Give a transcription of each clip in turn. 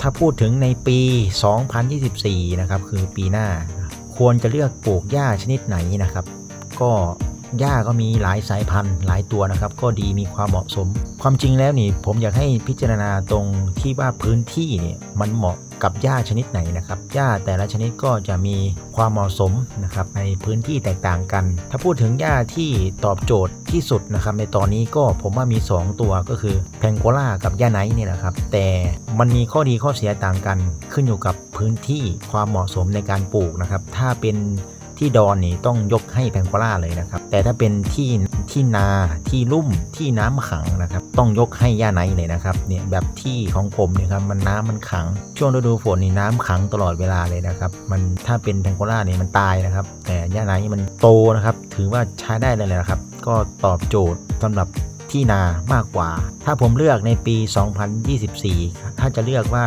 ถ้าพูดถึงในปี 2024 นะครับ คือปีหน้า ควรจะเลือกปลูกหญ้าชนิดไหนนะครับ ก็ หญ้าก็มีหลายสายพันธุ์หลายตัวนะครับ ก็ดีมีความเหมาะสม ความจริงแล้วนี่ผมอยากให้พิจารณาตรงที่ว่าพื้นที่เนี่ยมันเหมาะกับหญ้าชนิดไหนนะครับหญ้าแต่ละชนิดก็จะมีความเหมาะสมนะครับในพื้นที่แตกต่างกัน ถ้าพูดถึงหญ้าที่ตอบโจทย์ที่สุดนะครับในตอนนี้ก็ผมว่ามี 2 ตัวก็คือแพงโกล่ากับหญ้าไนท์นี่ยนะครับ แต่มันมีข้อดีข้อเสียต่างกัน ขึ้นอยู่กับพื้นที่ความเหมาะสมในการปลูกนะครับ ถ้าเป็น ที่ดอนนี่ต้องยกให้แพงโกล่าเลยนะครับ แต่ถ้าเป็นที่ที่นาที่ลุ่มที่น้ำขังนะครับ ต้องยกให้ย่าไนเลยนะครับเนี่ยแบบที่ของผมเนี่ยครับมันน้ำมันขัง ช่วงฤดูฝนนี่น้ำขังตลอดเวลาเลยนะครับ มันถ้าเป็นแพงโกล่าเนี่ยมันตายนะครับ แต่ย่าไนมันโตนะครับ ถือว่าใช้ได้เลยนะครับ ก็ตอบโจทย์สำหรับที่นามากกว่า ถ้าผมเลือกในปี 2024 ถ้าจะเลือกว่า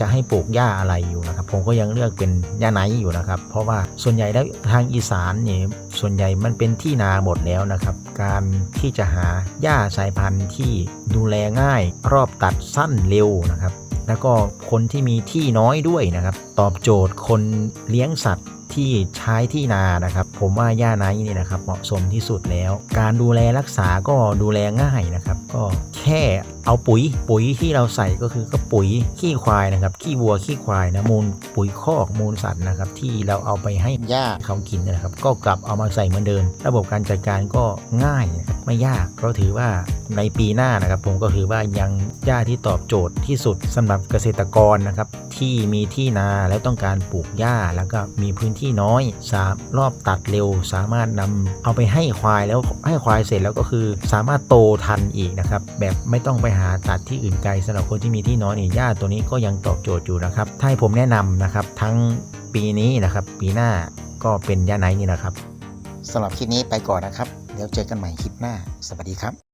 จะให้ปลูกหญ้าอะไรอยู่นะครับ ผมก็ยังเลือกเป็นหญ้าไนอยู่นะครับ เพราะว่าส่วนใหญ่แล้วทางอีสานเนี่ยส่วนใหญ่มันเป็นที่นาหมดแล้วนะครับ การที่จะหาหญ้าสายพันธุ์ที่ดูแลง่าย รอบตัดสั้นเร็วนะครับ แล้วก็คนที่มีที่น้อยด้วยนะครับ ตอบโจทย์คนเลี้ยงสัตว์ ที่ใช้ที่นานะครับ ผมว่าหญ้าไนนี่นะครับเหมาะสมที่สุดแล้ว การดูแลรักษาก็ดูแลง่ายนะครับ ก็แค่เอาปุ๋ยปุ๋ยที่เราใส่ก็คือก็ปุ๋ยขี้ควายนะครับขี้วัวขี้ควายนะมูลปุ๋ยคอกมูลสัตว์นะครับ ที่เราเอาไปให้หญ้าเขากินนะครับ ก็กลับเอามาใส่เหมือนเดิม ระบบการจัดการก็ง่ายนะครับ ไม่ยากก็ถือว่าในปีหน้านะครับ ผมก็ถือว่ายังหญ้าที่ตอบโจทย์ที่สุดสำหรับเกษตรกรนะครับ ที่มีที่นาแล้วต้องการปลูกหญ้าแล้วก็มีพื้นที่น้อยสามรอบตัดเร็ว สามารถนำเอาไปให้ควายแล้วให้ควายเสร็จแล้วก็คือ สามารถโตทันอีกนะครับ แบบไม่ต้องไปหาตัดที่อื่นไกลสำหรับคนที่มีที่น้อยนี่หญ้าตัวนี้ก็ยังตอบโจทย์อยู่นะครับถ้าให้ผมแนะนำนะครับทั้งปีนี้นะครับ ปีหน้าก็เป็นหญ้าไนนี่นะครับ สำหรับคลิปนี้ไปก่อนนะครับ เดี๋ยวเจอกันใหม่คลิปหน้า สวัสดีครับ